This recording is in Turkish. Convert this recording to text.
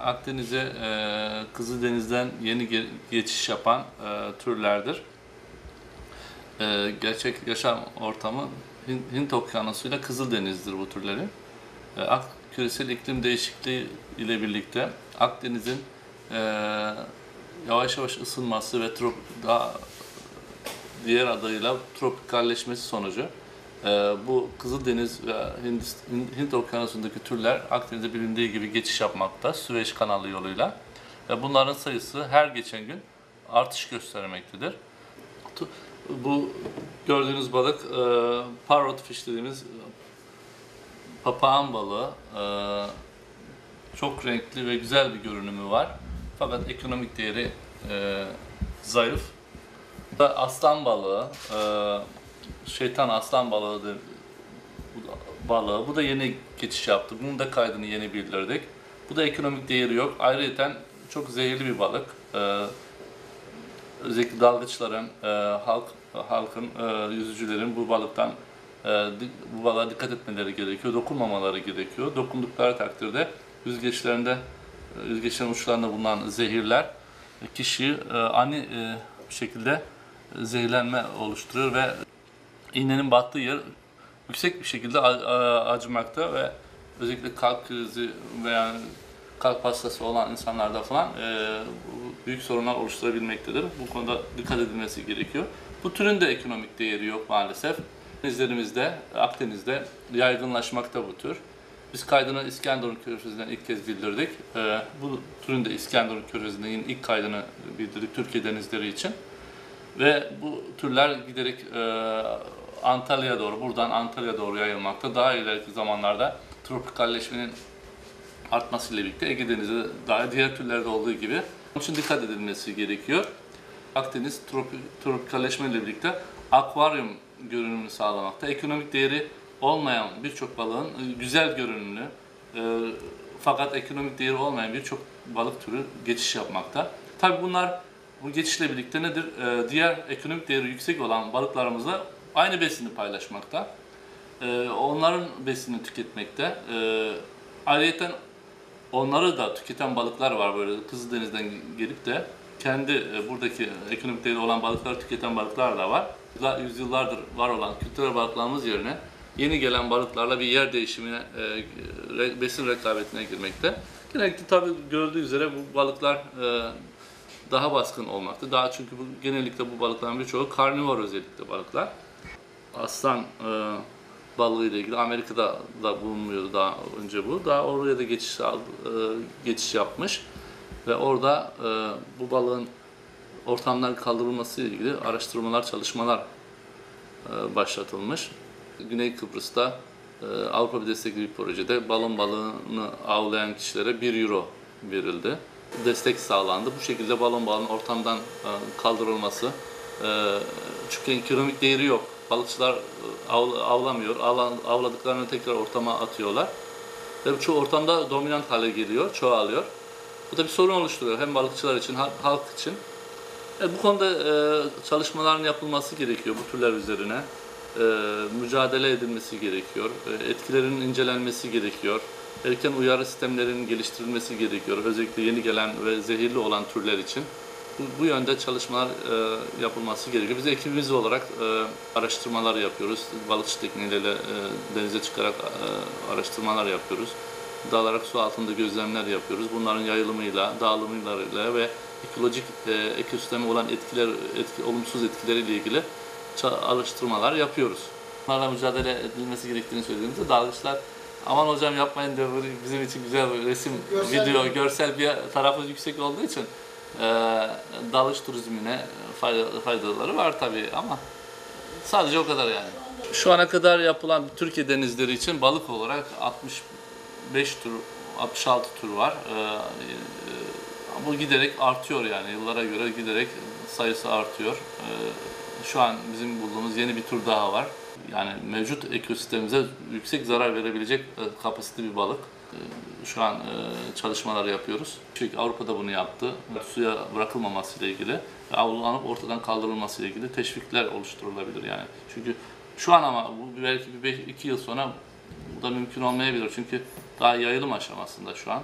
Akdeniz'e e, Kızıldeniz'den yeni ge- geçiş yapan e, türlerdir. E, gerçek yaşam ortamı Hin- Hint Okyanusu ile Kızıldeniz'dir bu türlerin. E, Ak küresel iklim değişikliği ile birlikte Akdeniz'in e, yavaş yavaş ısınması ve daha diğer adıyla tropikalleşmesi sonucu bu Kızıldeniz ve Hindist- Hin- Hint Okyanusu'ndaki türler Akdeniz'de bilindiği gibi geçiş yapmakta Süveyş kanalı yoluyla. Ve bunların sayısı her geçen gün artış göstermektedir. Bu gördüğünüz balık e, parrotfish dediğimiz e, papağan balığı. E, çok renkli ve güzel bir görünümü var. Fakat ekonomik değeri zayıf. Aslan balığı, şeytan aslan da- balığı. Bu da yeni geçiş yaptı. Bunun da kaydını yeni bildirdik. Bu da ekonomik değeri yok. Ayrıca çok zehirli bir balık. E, özellikle dalgıçların, e, halk halkın, e, yüzücülerin bu balıktan e, bu balığa dikkat etmeleri gerekiyor. Dokunmamaları gerekiyor. Dokundukları takdirde yüzgeçlerinde e, yüzgeçlerin uçlarında bulunan zehirler e, kişiyi e, ani e, bir şekilde e, zehirlenme oluşturuyor ve iğnenin battığı yer yüksek bir şekilde acımakta ve özellikle kalp krizi veya kalp hastası olan insanlarda falan e, büyük sorunlar oluşturabilmektedir. Bu konuda dikkat edilmesi gerekiyor. Bu türün de ekonomik değeri yok maalesef. Denizlerimizde, Akdeniz'de yaygınlaşmakta bu tür. Biz kaydını İskenderun Körfezi'nden ilk kez bildirdik. E, bu türün de İskenderun Körfezi'nden ilk kaydını bildirdik Türkiye denizleri için. Ve bu türler giderek e, Antalya'ya doğru, buradan Antalya'ya doğru yayılmakta. Daha ileriki zamanlarda tropikalleşmenin artmasıyla birlikte Ege Denizi daha diğer türlerde olduğu gibi onun için dikkat edilmesi gerekiyor. Akdeniz tropi, tropikalleşme birlikte akvaryum görünümünü sağlamakta. Ekonomik değeri olmayan birçok balığın e, güzel görünümlü e, fakat ekonomik değeri olmayan birçok balık türü geçiş yapmakta. Tabii bunlar bu geçişle birlikte nedir? E, diğer ekonomik değeri yüksek olan balıklarımızla aynı besini paylaşmakta. E, onların besinini tüketmekte. E, ayrıca onları da tüketen balıklar var böyle Kızıldeniz'den gelip de kendi e, buradaki ekonomik değeri olan balıkları tüketen balıklar da var. Yüzyıllardır var olan kültürel balıklarımız yerine yeni gelen balıklarla bir yer değişimine, e, besin rekabetine girmekte. Genellikle tabii gördüğü üzere bu balıklar e, daha baskın olmakta. Daha çünkü bu, genellikle bu balıkların birçoğu karnivor özellikle balıklar. Aslan e, balığı ile ilgili Amerika'da da bulunmuyordu daha önce bu. Daha oraya da geçiş e, geçiş yapmış ve orada e, bu balığın ortamdan kaldırılması ile ilgili araştırmalar, çalışmalar e, başlatılmış. Güney Kıbrıs'ta e, Avrupa bir destekli bir projede balon balığını avlayan kişilere 1 euro verildi. Destek sağlandı. Bu şekilde balon balığının ortamdan e, kaldırılması. E, çünkü ekonomik değeri yok. Balıkçılar e, av- avlamıyor. Avladıklarını tekrar ortama atıyorlar. Ve çoğu ortamda dominant hale geliyor, çoğalıyor. Bu da bir sorun oluşturuyor hem balıkçılar için, ha- halk için. E, bu konuda e, çalışmaların yapılması gerekiyor bu türler üzerine. E, mücadele edilmesi gerekiyor. E, etkilerinin incelenmesi gerekiyor. Erken uyarı sistemlerinin geliştirilmesi gerekiyor. Özellikle yeni gelen ve zehirli olan türler için. Bu, bu yönde çalışmalar e, yapılması gerekiyor. Biz ekibimiz olarak e, araştırmalar yapıyoruz. Balıkçı tekniğiyle e, denize çıkarak e, araştırmalar yapıyoruz. Dalarak su altında gözlemler yapıyoruz. Bunların yayılımıyla, dağılımıyla ve ekolojik e, ekosisteme olan etkiler, etki, olumsuz etkileriyle ilgili araştırmalar yapıyoruz. Bunlarla mücadele edilmesi gerektiğini söylediğimizde dalgıçlar aman hocam yapmayın diyor bizim için güzel bir resim, Görsel video, bir- görsel bir tarafı yüksek olduğu için dalış turizmine fayda- faydaları var tabii ama sadece o kadar yani. Şu ana kadar yapılan Türkiye denizleri için balık olarak 65 tür, 66 tür var. Ee, e, bu giderek artıyor yani yıllara göre giderek sayısı artıyor. Ee, şu an bizim bulduğumuz yeni bir tür daha var. Yani mevcut ekosistemimize yüksek zarar verebilecek e, kapasiteli bir balık. Ee, Şu an e, çalışmalar yapıyoruz. Çünkü Avrupa'da bunu yaptı. Suya bırakılmaması ile ilgili avlanıp ortadan kaldırılması ile ilgili teşvikler oluşturulabilir yani. Çünkü şu an ama bu belki bir beş, iki yıl sonra da mümkün olmayabilir çünkü daha yayılım aşamasında şu an.